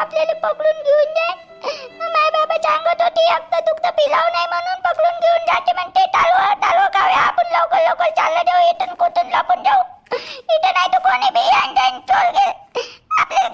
आपल्याला पकडून घेऊन जाय माय बाबा सांगत होती अक्क दुखत पिलाव नाही म्हणून पकडून घेऊन जाते म्हणते. टालवा टालवा खावे आपण लवकर लवकर चालला जाऊ इथून कोथून लपून जाऊ. इथं नाही तर कोणी बी आणता चोर घे आपल्याला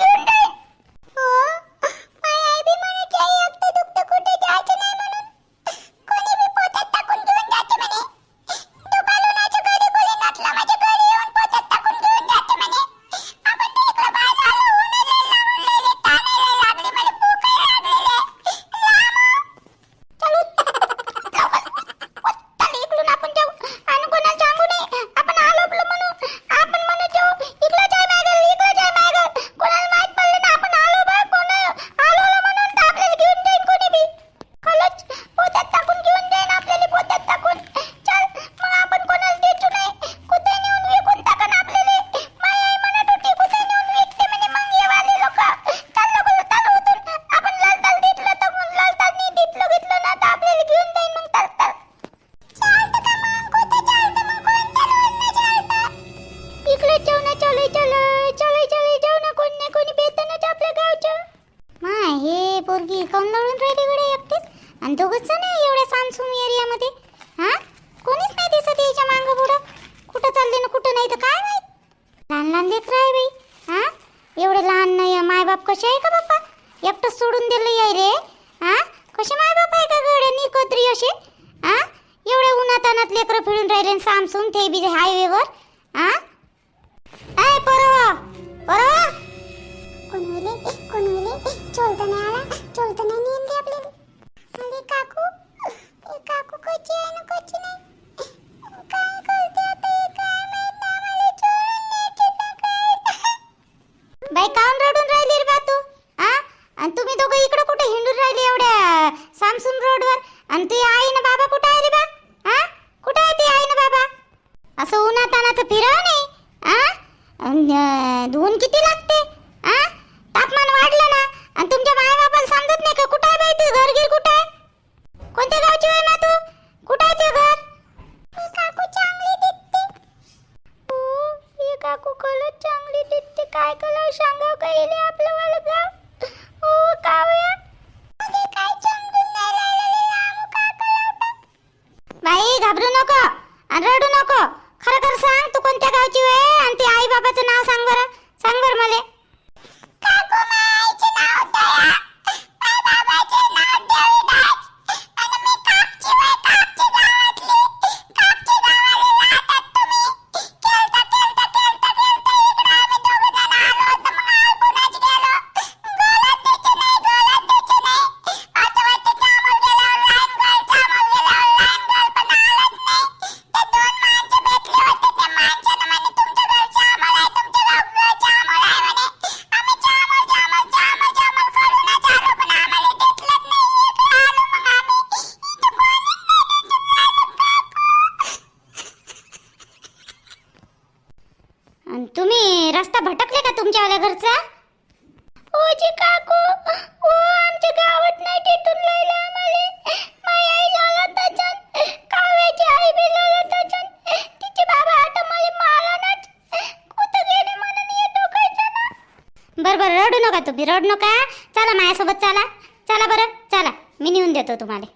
रडू नका तुम्ही रडू नका. चला माझ्यासोबत चला. चला बरं चला. मी नेऊन देतो तुम्हाला.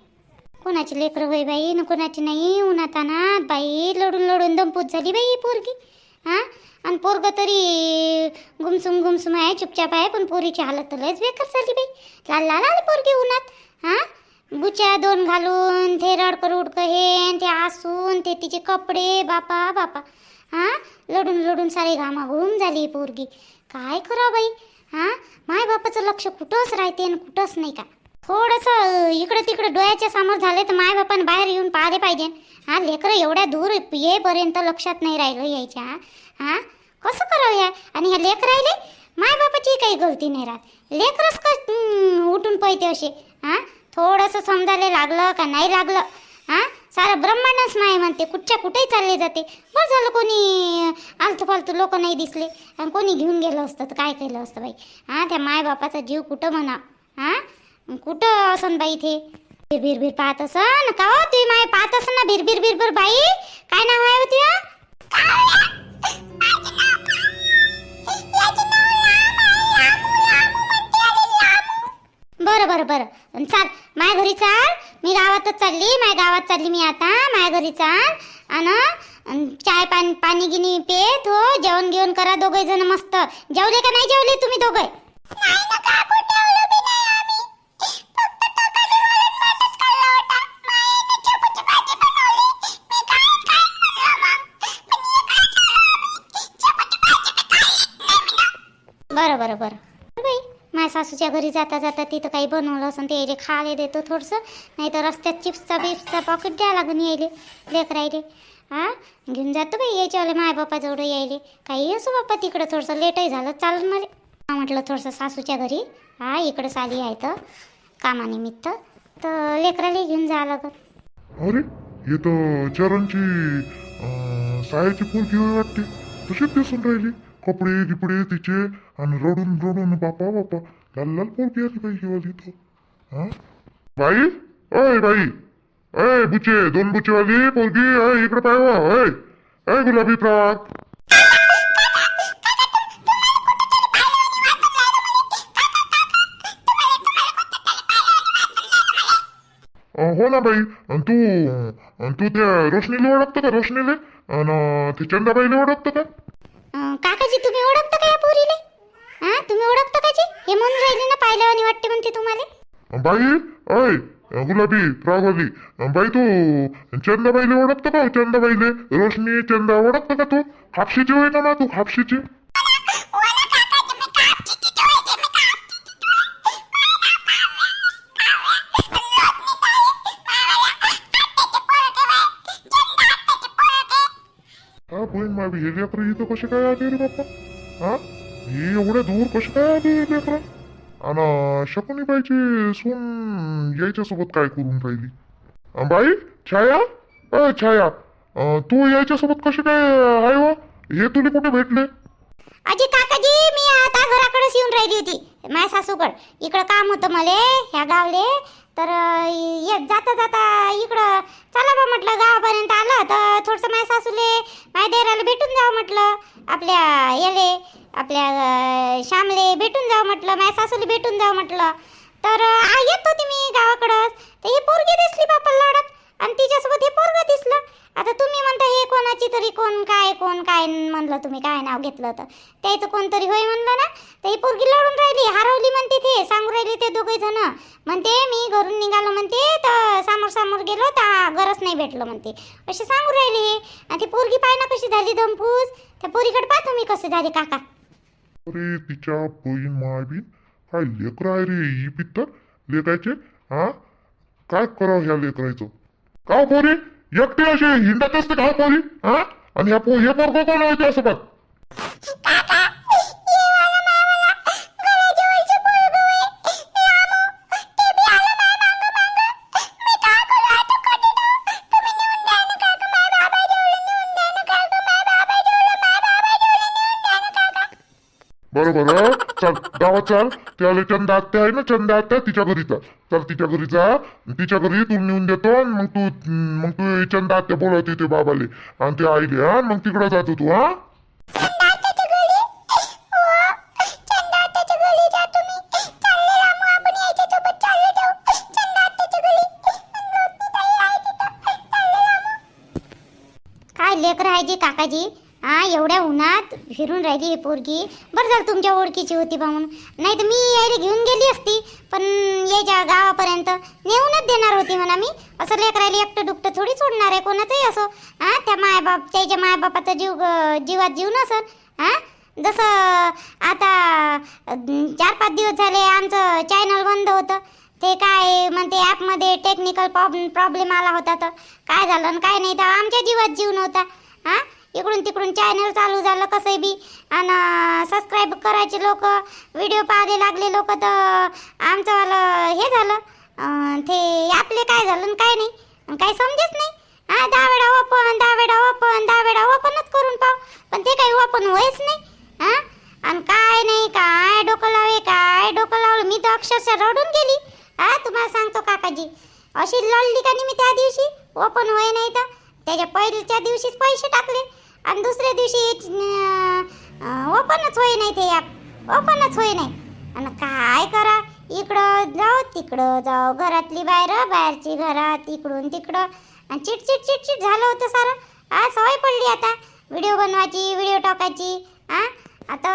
कोणाची लेकरं होई बाई न कोणाची नाही. उन्हात अनात बाई लढून लढून दमपूत झाली बाई पोरगी. हां? आणि पोरग तरी गुमसुम गुमसुम आहे चुपचाप आहे पण पोरीची हालत लयच बेकार झाली बाई. लाल लाल आली पोरगी उन्हात. हां? बुच्या दोन घालून ते रडकं उडक हे ते आसून ते तिचे कपडे बापा बापा. हां? लढून लढून सारे घामाघूम झाली पोरगी. काय करा बाई? हां? माय बापाचं लक्ष कुठंच राहते आणि कुठंच नाही का? थोडंसं इकडं तिकडं डोळ्याच्या समोर झाले तर माय बापाने बाहेर येऊन पाहिले पाहिजे. हा लेकरं एवढ्या दूर येईपर्यंत लक्षात नाही राहिलं यायच्या. हा? कसं करावं या? आणि ह्या लेकर राहिले? माय बापाची काही गलती नाही राहत. लेकरच का उठून पळते असे? हां? थोडंसं समजायला लागलं का नाही लागलं? हां? सारं ब्रह्मांडच नाही म्हणते. कुठच्या कुठेही चालले जाते. बस झालं कोणी आलतू फालतू लोक नाही दिसले. आणि कोणी घेऊन गेलं असतं तर काय केलं असतं बाई? हां त्या मायबापाचा जीव कुठं म्हणा? हां? कुठं असन बाई इथे भिरभिर भिर पाहत असन? का हो ती माय पाहत असन ना? भिरभिर भिरभर बाई? काय नाव आहे होती बरं बरं बरं. चाल. माझ्या घरी चाल. मी गावातच चालली. माझ्या गावात चालली मी आता. माझ्या घरी चाल. आणि चाय पाणी पाणी गिनी पे तो जेवण घेऊन करा दोघे जण मस्त. जेवले का नाही जेवले तुम्ही दोघे बरं बरं बरं. माझ्या सासूच्या घरी जाता जाता तिथं काही बनवलं असं ते यायले खायला देतो थोडंसं नाही तर रस्त्यात चिप्सचा बिप्सचा पॉकेट द्या लागून यायले लेकरायले. हा घेऊन जातो बाई यायच्यावाले माय बापाजवळ यायले. काही असो बाप्पा तिकडं थोडंसं लेटही झालं चालेल मला. म्हटलं थोडंसं सासूच्या घरी. हा इकडं साली आहे तर कामानिमित्त. तर लेकराला घेऊन जावं लागत अरे हे तर चरणची अं, सायाची पोरगी होय वाटते. तशीच दिसून राहिली. कपडे गिपडे तिचे आणि रडून रडून बापा बापा लाल लाल पोरगी आली बाई घेवाली तो हा? बाई? अय बाई. अय बुचे दोन बुचेवाली पोरगी अय इकडे पाय हो, अय अय गुलाबी फ्रॉक. हो ना बाई. तू तू त्या रोशनीला ओळखतो का? रोशनीले? आणि ते चंदाबाईला ओळखतो का? अं, काकाजी तुम्ही ओळखता का या पोरीले? हा तुम्ही ओळखता का जी हे म्हणून राहिले ना पाहिल्यावानी वाटते म्हणते तुम्हाला. बाई अय गुलाबी फ्रॉकवाली अं, बाई तू चंदाबाईला ओळखतं का चंदाबाईले रोशनी चंदा ओळखतं का तू? खापशीची होय ना मा तू खापशीची माझी हे लेकरं इथं कसे काय आले रे बाप्पा? हा? हे एवढ्या दूर कसे काय आले हे लेकरं? आणि शकुनी बाईची सून यायच्यासोबत काय करून राहिली? बाई छाया? अ छाया अं, तू यायच्यासोबत कसे काय आहे वा हे तुला कुठे भेटले? अजी काकाजी मी आता घराकडेच येऊन राहिली होती. माझ्या सासूकड. इकडं काम होतं मले ह्या गावले. तर ये येत जाता जाता इकडं. चला बा म्हटलं गावापर्यंत आलं तर थोडंसं माझ्या सासूले माझ्या देराला भेटून जावं म्हटलं. आपल्या याले आपल्या श्यामले भेटून जावं म्हटलं माझ्या सासूले भेटून जावं म्हटलं. तर येतो आ, येत होती मी गावाकडंच. तर ही पोरगी दिसली बापा लढत आणि तिच्यासोबत हे पोरग दिसलं. आता तुम्ही म्हणता हे कोणाची तरी कोण काय कोण काय म्हणलं तुम्ही? काय नाव घेतलं तर त्याचं कोणतरी होय म्हणलं ना? तर ही पोरगी लढून राहिली हरवली म्हणते ते सांगू राहिली ते दोघे जण. म्हणते मी घरून निघालो म्हणते तर समोर समोर गेलो तर गरज नाही भेटलं म्हणते. असे सांगू राहिले हे. आणि ती पोरगी पाय ना कशी झाली दमपूस? त्या पोरीकडे पहा तुम्ही कसे झाले काका. अरे तिच्या बहीण मायबीन काय लेकर आहे रे ही पित्तर. लेकायचे हा? काय करावं ह्या लेकरायचं? का हो पोरी? एकटे असे हिंडत असते का हो पोरी? हा? आणि ह्या पो हे पोरग कोण आहे त्यासोबत चल गावात चाल त्याला चंदा आत्या आहे ना चंदा आत्या तिच्या घरी चाल. चल तिच्या घरी जा तिच्या घरी तू नेऊन देतो आणि मग तू मग तू चंदा आत्या बोलवते ते बाबाले. आणि ते आईले हा मग तिकडं जातो तू हा. काय लेकर आहे जी काकाजी? हा एवढ्या उन्हात फिरून राहिली ही पोरगी. बरं झालं तुमच्या ओळखीची होती बा म्हणून. नाही तर मी यायला घेऊन गेली असती पण यायच्या गावापर्यंत नेऊनच देणार होती म्हणा मी. असं लेकरायला एकटं डुकटं थोडी सोडणार आहे कोणाचंही असो. हा त्या मायबाप त्याच्या मायबापाचा जीव जीवात जीव नसल हा जसं आता चार पाच दिवस झाले आमचं चॅनल बंद होतं. ते काय म्हणते ॲपमध्ये टेक्निकल प्रॉब्लेम आला होता तर. काय झालं आणि काय नाही तर आमच्या जीवात जीव नव्हता. हां इकडून तिकडून चॅनल चालू झालं कसंही बी. आणि सबस्क्राईब करायचे लोक व्हिडिओ पाहायला लागले लोक तर आमचंवालं हे झालं. ते आपले काय झालं आणि काय नाही. आणि काही समजेच नाही. हा दहा वेळा ओपन दहा वेळा ओपन दहा वेळा ओपनच करून पाहू. पण ते काही ओपन व्हायच नाही. हा? आणि काय नाही काय डोकं लावे काय डोकं लावलं. मी तर अक्षरशः रडून गेली. हा तुम्हाला सांगतो काकाजी. अशी लढली का नाही मी त्या दिवशी ओपन होय नाही तर त्याच्या पहिल्याच्या दिवशीच पैसे टाकले. आणि दुसऱ्या दिवशी ओपनच होई नाही ते ॲप ओपनच होई नाही. आणि काय करा? इकडं जाऊ तिकडं जाऊ. घरातली बाहेर बाहेरची घरात इकडून तिकडं. आणि चिटचिट चिटचिट झालं होतं सारं. हा सवय पडली आता. व्हिडिओ बनवायची व्हिडिओ टाकायची. हां आता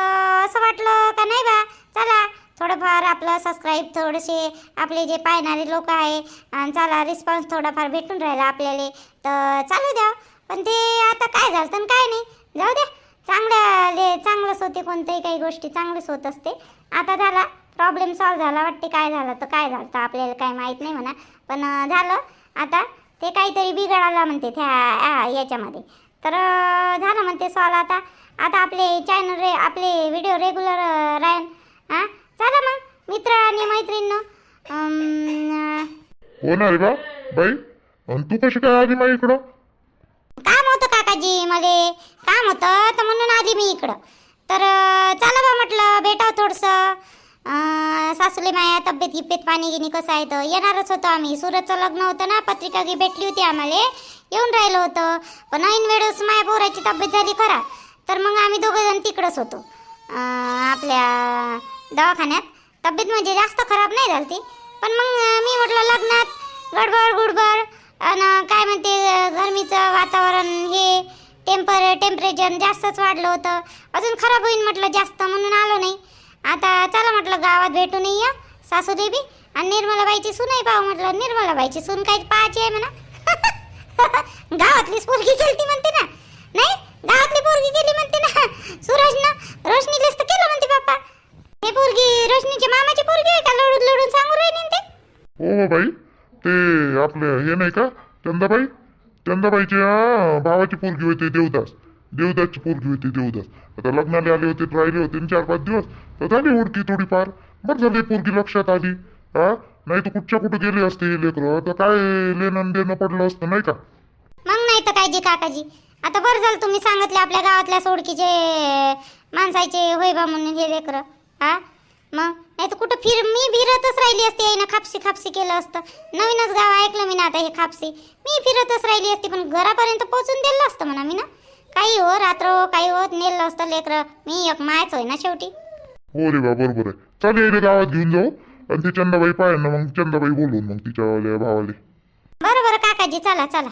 असं वाटलं का नाही बा? चला थोडंफार आपलं सबस्क्राईब थोडेसे आपले जे पाहणारे लोक आहे आणि चला रिस्पॉन्स थोडाफार भेटून राहिला आपल्याला. तर चालू द्या. पण ते आता काय झालं तर काय नाही. जाऊ द्या. चांगल्या चांगलंच होते कोणत्याही काही गोष्टी चांगलीच होत असते. आता झाला प्रॉब्लेम सॉल्व झाला. वाटते काय झालं तर काय झालं तर आपल्याला काय माहीत नाही म्हणा. पण झालं. आता ते काहीतरी बिघडायला म्हणते त्या याच्यामध्ये. तर झालं म्हणते सॉल्व आता. आता आपले चॅनल रे आपले व्हिडिओ रेग्युलर राहीन. हां चला मग. मित्र आणि मैत्रिणींनो. हो ना रे बाई? आणि तू कशी काय आली मग इकडं? होतं मले काम होतं तर म्हणून आली मी इकडं. तर चला बा म्हटलं भेटाव थोडंसं. सासूले माया तब्येत गिब्येत पाणी गिनी कसं आहे तर येणारच होतो आम्ही. सुरतचं लग्न होतं ना पत्रिका गी भेटली होती आम्हाला. येऊन राहिलो होतं. पण ऐन वेळेस माया पोराची तब्येत झाली खराब. तर मग आम्ही दोघं जण तिकडंच होतो. आपल्या दवाखान्यात. तब्येत म्हणजे जास्त खराब नाही झाली ती. पण मग मी म्हटलं लग्नात गडबड गुडबड आणि काय म्हणते गरमीचं वातावरण हे. टेम्पर टेम्परेचर जास्तच वाढलं होतं. अजून खराब होईल म्हटलं जास्त म्हणून आलो नाही. आता चला म्हटलं गावात भेटू नाही या सासू देवी आणि निर्मलाबाईची सूनही पाहू म्हटलं. निर्मलाबाईची सून काही पाहायची आहे म्हणा. गावातलीच पोरगी केली म्हणते ना. नाही गावातली पोरगी केली म्हणते ना. सूरजनं रोशनीलेच तर केलं म्हणते बाप्पा हे पोरगी रोशनीच्या मामाची पोरगी आहे का? लढून लढून सांगू राहिली ते. हो, हो बाई ते आपले हे नाही का? चंदाबाई? चंदाबाईच्या भावाची पोरगी होती देवदास. देवदासची पोरगी होती देवदास. आता लग्नाला आले होते राहिले होते चार पाच दिवस तर झाली ओळखी थोडीफार. बरं झाली पोरगी लक्षात आली. हा? नाही तर कुठच्या कुठं गेले असते हे लेकरं? तर काय लेणं देणं पडलं असतं नाही का? मग नाही तर काय जी काकाजी? आता बरं झालं तुम्ही सांगितलं आपल्या गावातल्या सोडकीचे माणसाचे होय बा म्हणून हे लेकर. हा? मग? नाही तर कुठं फिर मी फिरतच राहिली असती ना खापसी खापसी केलं असतं. नवीनच गाव ऐकलं मी ना आता हे खापसी मी फिरतच राहिली असती पण घरापर्यंत पोहोचून दिलं असतं म्हणा मी ना काही हो रात्र हो काही होत नेलं असतं लेकरं. मी एक मायच होय ना शेवटी. हो रे बा बरोबर आहे. चालेल यायला गावात घेऊन जाऊ. आणि ती चंदाबाई पाहिजे ना मग चंदाबाई बोलून मग तिच्या भावाले. बरं बरं काकाजी चला चला.